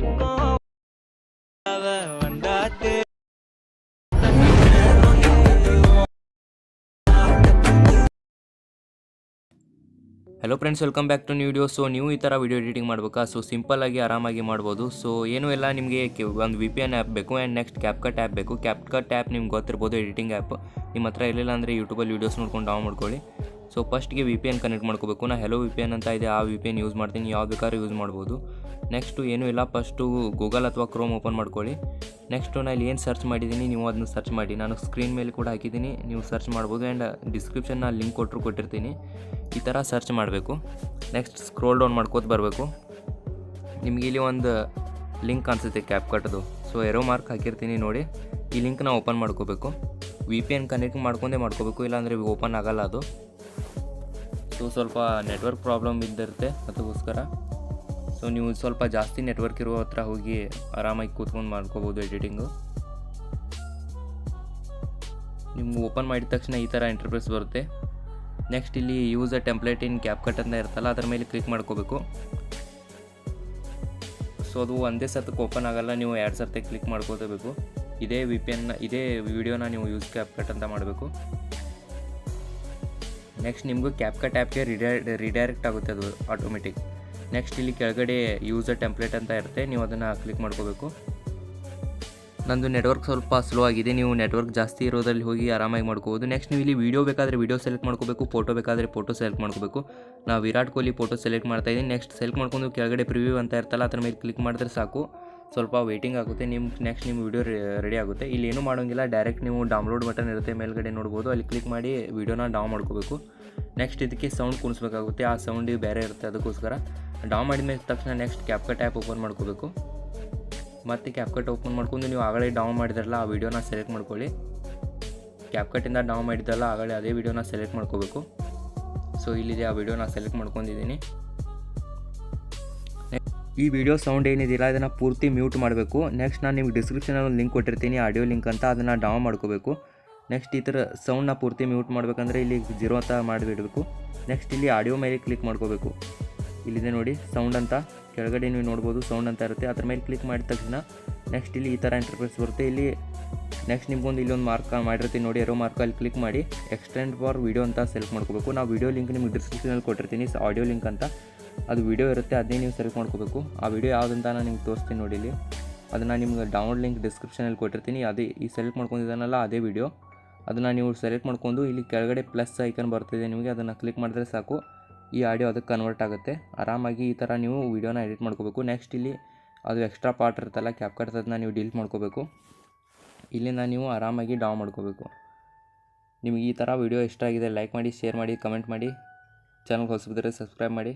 வெக்கம் அவ வந்தாத்து hello friends welcome back to new video so ನೀವು ಈ ಥರ ವಿಡಿಯೋ ಎಡಿಟಿಂಗ್ ಮಾಡಬೇಕಾ ಸೊ ಸಿಂಪಲ್ಲಾಗಿ ಆರಾಮಾಗಿ ಮಾಡ್ಬೋದು ಸೊ ಏನು ಎಲ್ಲ ನಿಮಗೆ ಒಂದು ವಿ ಪಿ ಎನ್ ಆ್ಯಪ್ ಬೇಕು ಆ್ಯಂಡ್ ನೆಕ್ಸ್ಟ್ ಕ್ಯಾಪ್ಕಟ್ ಆ್ಯಪ್ ಬೇಕು ಕ್ಯಾಪ್ಕಟ್ ಆ್ಯಪ್ ನಿಮ್ಗೆ ಗೊತ್ತಿರ್ಬೋದು ಎಡಿಟಿಂಗ್ ಆ್ಯಪ್ ನಿಮ್ಮ ಹತ್ರ ಇರಲಿಲ್ಲ ಅಂದರೆ ಯೂಟ್ಯೂಬಲ್ಲಿ ವೀಡಿಯೋಸ್ ನೋಡ್ಕೊಂಡು ಡೌನ್ ಮಾಡ್ಕೊಳ್ಳಿ ಸೊ ಫಸ್ಟ್ಗೆ ವಿ ಪಿ ಎನ್ ಕನೆಕ್ಟ್ ಮಾಡ್ಕೋಬೇಕು ನಾ ಹೆಲೋ ವಿ ಪಿ ಎನ್ ಅಂತ ಇದೆ ಆ ವಿ ಪಿ ಎನ್ ಯೂಸ್ ಮಾಡ್ತೀನಿ ಯಾವ್ದು ಬೇಕಾದ್ರೂ ಯೂಸ್ ಮಾಡ್ಬೋದು ನೆಕ್ಸ್ಟು ಏನೂ ಇಲ್ಲ, ಫಸ್ಟು ಗೂಗಲ್ ಅಥವಾ ಕ್ರೋಮ್ ಓಪನ್ ಮಾಡ್ಕೊಳ್ಳಿ. ನೆಕ್ಸ್ಟು ನಾನು ಇಲ್ಲಿ ಏನು ಸರ್ಚ್ ಮಾಡಿದ್ದೀನಿ, ನೀವು ಅದನ್ನ ಸರ್ಚ್ ಮಾಡಿ. ನಾನು ಸ್ಕ್ರೀನ್ ಮೇಲೆ ಕೂಡ ಹಾಕಿದ್ದೀನಿ, ನೀವು ಸರ್ಚ್ ಮಾಡ್ಬೋದು ಆ್ಯಂಡ್ ಡಿಸ್ಕ್ರಿಪ್ಷನ್ನ ಲಿಂಕ್ ಕೊಟ್ಟರು ಕೊಟ್ಟಿರ್ತೀನಿ. ಈ ಥರ ಸರ್ಚ್ ಮಾಡಬೇಕು. ನೆಕ್ಸ್ಟ್ ಸ್ಕ್ರೋಲ್ ಡೌನ್ ಮಾಡ್ಕೋತ ಬರಬೇಕು. ನಿಮಗೆ ಇಲ್ಲಿ ಒಂದು ಲಿಂಕ್ ಅನಿಸುತ್ತೆ ಕ್ಯಾಪ್ ಕಟ್ಟದು ಸೊ ಎರೋ ಮಾರ್ಕ್ ಹಾಕಿರ್ತೀನಿ ನೋಡಿ. ಈ ಲಿಂಕ್ನ ಓಪನ್ ಮಾಡ್ಕೋಬೇಕು. ವಿ ಪಿ ಎನ್ ಕನೆಕ್ಟ್ ಮಾಡ್ಕೊಂಡೇ ಮಾಡ್ಕೋಬೇಕು, ಇಲ್ಲಾಂದರೆ ಓಪನ್ ಆಗಲ್ಲ ಅದು. ಸೊ ಸ್ವಲ್ಪ ನೆಟ್ವರ್ಕ್ ಪ್ರಾಬ್ಲಮ್ ಇದ್ದಿರುತ್ತೆ, ಅದಕ್ಕೋಸ್ಕರ. ಸೊ ನೀವು ಸ್ವಲ್ಪ ಜಾಸ್ತಿ ನೆಟ್ವರ್ಕ್ ಇರೋ ಹತ್ರ ಹೋಗಿ ಆರಾಮಾಗಿ ಕೂತ್ಕೊಂಡು ಮಾಡ್ಕೋಬೋದು ಎಡಿಟಿಂಗು ನಿಮ್ಗೆ ಓಪನ್ ಮಾಡಿದ ತಕ್ಷಣ ಈ ಥರ ಇಂಟರ್ಫೇಸ್ ಬರುತ್ತೆ. ನೆಕ್ಸ್ಟ್ ಇಲ್ಲಿ use a template in CapCut ಅಂತ ಇರುತ್ತಲ್ಲ, ಅದ್ರ ಮೇಲೆ ಕ್ಲಿಕ್ ಮಾಡ್ಕೋಬೇಕು. ಸೊ ಅದು ಒಂದೇ ಸತಕ್ಕೆ ಓಪನ್ ಆಗೋಲ್ಲ, ನೀವು ಎರಡು ಸರ್ತಿ ಕ್ಲಿಕ್ ಮಾಡ್ಕೋಬೇಕು ಇದೇ ವಿ ಪಿ ಎನ್ನ ಇದೇ ವಿಡಿಯೋನ ನೀವು ಯೂಸ್ ಕ್ಯಾಪ್ ಕಟ್ ಅಂತ ಮಾಡಬೇಕು. ನೆಕ್ಸ್ಟ್ ನಿಮಗೂ ಕ್ಯಾಪ್ ಕಟ್ ಆ್ಯಪ್ಗೆ ರಿಡೈ ರಿಡೈರೆಕ್ಟ್ ಆಗುತ್ತೆ ಅದು ಆಟೋಮೆಟಿಕ್ ನೆಕ್ಸ್ಟ್ ಇಲ್ಲಿ ಕೆಳಗಡೆ ಯೂಸರ್ ಟೆಂಪ್ಲೇಟ್ ಅಂತ ಇರುತ್ತೆ. ನೀವು ಅದನ್ನು ಕ್ಲಿಕ್ ಮಾಡ್ಕೋಬೇಕು. ನಂದು ನೆಟ್ವರ್ಕ್ ಸ್ವಲ್ಪ ಸ್ಲೋ ಆಗಿದೆ. ನೀವು ನೆಟ್ವರ್ಕ್ ಜಾಸ್ತಿ ಇರೋದ್ರಲ್ಲಿ ಹೋಗಿ ಆರಾಮಾಗಿ ಮಾಡ್ಕೋಬೋದು. ನೆಕ್ಸ್ಟ್ ನೀವು ಇಲ್ಲಿ ವೀಡಿಯೋ ಬೇಕಾದರೆ ವೀಡಿಯೋ ಸೆಲೆಕ್ಟ್ ಮಾಡ್ಕೋಬೇಕು. ಫೋಟೋ ಬೇಕಾದರೆ ಫೋಟೋ ಸೆಲೆಕ್ಟ್ ಮಾಡ್ಕೋಬೇಕು. ನಾವು ವಿರಾಟ್ ಕೊಹ್ಲಿ ಫೋಟೋ ಸೆಲೆಕ್ಟ್ ಮಾಡ್ತಾ ಇದ್ದೀನಿ. ನೆಕ್ಸ್ಟ್ ಸೆಲೆಕ್ಟ್ ಮಾಡ್ಕೊಂಡು ಕೆಳಗಡೆ ಪ್ರಿವ್ಯೂ ಅಂತ ಇರ್ತಲ್ಲ, ಅದ್ರ ಮೇಲೆ ಕ್ಲಿಕ್ ಮಾಡಿದ್ರೆ ಸಾಕು. ಸ್ವಲ್ಪ ವೇಟಿಂಗ್ ಆಗುತ್ತೆ. ನಿಮ್ಮ ನೆಕ್ಸ್ಟ್ ನಿಮ್ಮ ವೀಡಿಯೋ ರೆಡಿ ಆಗುತ್ತೆ. ಇಲ್ಲಿ ಏನೂ ಮಾಡೋಂಗಿಲ್ಲ. ಡೈರೆಕ್ಟ್ ನೀವು ಡೌನ್ಲೋಡ್ ಬಟನ್ ಇರುತ್ತೆ. ಮೇಲ್ಗಡೆ ನೋಡ್ಬೋದು. ಅಲ್ಲಿ ಕ್ಲಿಕ್ ಮಾಡಿ ವೀಡಿಯೋನ ಡೌನ್ ಮಾಡ್ಕೋಬೇಕು. ನೆಕ್ಸ್ಟ್ ಇದಕ್ಕೆ ಸೌಂಡ್ ಕುಣಿಸ್ಬೇಕಾಗುತ್ತೆ ಆ ಸೌಂಡ್ ಬೇರೆ ಇರುತ್ತೆ ಅದಕ್ಕೋಸ್ಕರ. ಡೌನ್ ಮಾಡಿದ ಮೇಲೆ ತಕ್ಷಣ ನೆಕ್ಸ್ಟ್ ಕ್ಯಾಪ್ಕಟ್ ಆ್ಯಪ್ ಓಪನ್ ಮಾಡ್ಕೋಬೇಕು. ಮತ್ತು ಕ್ಯಾಪ್ಕಟ್ ಓಪನ್ ಮಾಡ್ಕೊಂಡು ನೀವು ಆಗಲೇ ಡೌನ್ ಮಾಡಿದ್ರಲ್ಲ, ಆ ವಿಡಿಯೋನ ಸೆಲೆಕ್ಟ್ ಮಾಡ್ಕೊಳ್ಳಿ. ಕ್ಯಾಪ್ಕಟ್ಟಿಂದ ಡೌನ್ ಮಾಡಿದ್ದಲ್ಲ ಆಗಲೇ ಅದೇ ವಿಡಿಯೋನ ಸೆಲೆಕ್ಟ್ ಮಾಡ್ಕೋಬೇಕು. ಸೊ ಇಲ್ಲಿದೆ ಆ ವಿಡಿಯೋನ ಸೆಲೆಕ್ಟ್ ಮಾಡ್ಕೊಂಡಿದ್ದೀನಿ. ಈ ವಿಡಿಯೋ ಸೌಂಡ್ ಏನಿದೆಯಲ್ಲ ಇದನ್ನು ಪೂರ್ತಿ ಮ್ಯೂಟ್ ಮಾಡಬೇಕು. ನೆಕ್ಸ್ಟ್ ನಾನು ನಿಮ್ಗೆ ಡಿಸ್ಕ್ರಿಪ್ಷನಲ್ಲಿ ಒಂದು ಲಿಂಕ್ ಕೊಟ್ಟಿರ್ತೀನಿ ಆಡಿಯೋ ಲಿಂಕ್ ಅಂತ ಅದನ್ನು ಡೌನ್ ಮಾಡ್ಕೋಬೇಕು. ನೆಕ್ಸ್ಟ್ ಈ ಥರ ಸೌಂಡ್ನ ಪೂರ್ತಿ ಮ್ಯೂಟ್ ಮಾಡಬೇಕಂದ್ರೆ ಇಲ್ಲಿ ಜೀರೋ ಅಂತ ಮಾಡಿಬಿಡಬೇಕು. ನೆಕ್ಸ್ಟ್ ಇಲ್ಲಿ ಆಡಿಯೋ ಮೇಲೆ ಕ್ಲಿಕ್ ಮಾಡ್ಕೋಬೇಕು. ಇಲ್ಲಿದೆ ನೋಡಿ ಸೌಂಡ್ ಅಂತ. ಕೆಳಗಡೆ ನೀವು ನೋಡ್ಬೋದು ಸೌಂಡ್ ಅಂತ ಇರುತ್ತೆ. ಅದ್ರ ಮೇಲೆ ಕ್ಲಿಕ್ ಮಾಡಿದ ತಕ್ಷಣ ನೆಕ್ಸ್ಟ್ ಇಲ್ಲಿ ಈ ಥರ ಇಂಟರ್ಫೇಸ್ ಬರುತ್ತೆ. ಇಲ್ಲಿ ನೆಕ್ಸ್ಟ್ ನಿಮ್ಗೊಂದು ಇಲ್ಲೊಂದು ಮಾರ್ಕ್ ಮಾಡಿರ್ತೀನಿ ನೋಡಿ ಎರೋ ಮಾರ್ಕ್ ಅಲ್ಲಿ ಕ್ಲಿಕ್ ಮಾಡಿ ಎಕ್ಸ್ಟೆಂಡ್ ಫಾರ್ ವಿಡಿಯೋ ಅಂತ ಸೆಲೆಕ್ಟ್ ಮಾಡ್ಕೋಬೇಕು. ನಾವು ವಿಡಿಯೋ ಲಿಂಕ್ ನಿಮ್ಗೆ ಡಿಸ್ಕ್ರಿಪ್ಷನಲ್ಲಿ ಕೊಟ್ಟಿರ್ತೀನಿ ಆಡಿಯೋ ಲಿಂಕ್ ಅಂತ. ಅದು ವಿಡಿಯೋ ಇರುತ್ತೆ ಅದನ್ನೇ ನೀವು ಸೆಲೆಕ್ಟ್ ಮಾಡ್ಕೋಬೇಕು. ಆ ವಿಡಿಯೋ ಯಾವುದಂತ ನಾನು ನಿಮ್ಗೆ ತೋರಿಸ್ತೀನಿ ನೋಡಿ ಇಲ್ಲಿ. ಅದನ್ನು ನಿಮ್ಗೆ ಡೌನ್ಲೋಡ್ ಲಿಂಕ್ ಡಿಸ್ಕ್ರಿಪ್ಷನಲ್ಲಿ ಕೊಟ್ಟಿರ್ತೀನಿ. ಅದೇ, ಈ ಸೆಲೆಕ್ಟ್ ಮಾಡ್ಕೊಂಡಿದ್ದಾನಲ್ಲ, ಅದೇ ವಿಡಿಯೋ ಅದನ್ನು ನೀವು ಸೆಲೆಕ್ಟ್ ಮಾಡ್ಕೊಂಡು ಇಲ್ಲಿ ಕೆಳಗಡೆ ಪ್ಲಸ್ ಐಕನ್ ಬರ್ತಿದೆ ನಿಮಗೆ, ಅದನ್ನು ಕ್ಲಿಕ್ ಮಾಡಿದ್ರೆ ಸಾಕು. ಈ ಆಡಿಯೋ ಅದಕ್ಕೆ ಕನ್ವರ್ಟ್ ಆಗುತ್ತೆ. ಆರಾಮಾಗಿ ಈ ಥರ ನೀವು ವೀಡಿಯೋನ ಎಡಿಟ್ ಮಾಡ್ಕೋಬೇಕು. ನೆಕ್ಸ್ಟ್ ಇಲ್ಲಿ ಅದು ಎಕ್ಸ್ಟ್ರಾ ಪಾರ್ಟ್ ಇರುತ್ತಲ್ಲ ಕ್ಯಾಪ್ ಅದನ್ನ ನೀವು ಡಿಲೀಟ್ ಮಾಡ್ಕೋಬೇಕು. ಇಲ್ಲಿಂದ ನೀವು ಆರಾಮಾಗಿ ಡಾವ್ ಮಾಡ್ಕೋಬೇಕು. ನಿಮಗೆ ಈ ಥರ ವೀಡಿಯೋ ಇಷ್ಟ ಆಗಿದೆ ಲೈಕ್ ಮಾಡಿ ಶೇರ್ ಮಾಡಿ ಕಮೆಂಟ್ ಮಾಡಿ. ಚಾನಲ್ಗೆ ಹೊಸಬಿದ್ರೆ ಸಬ್ಸ್ಕ್ರೈಬ್ ಮಾಡಿ.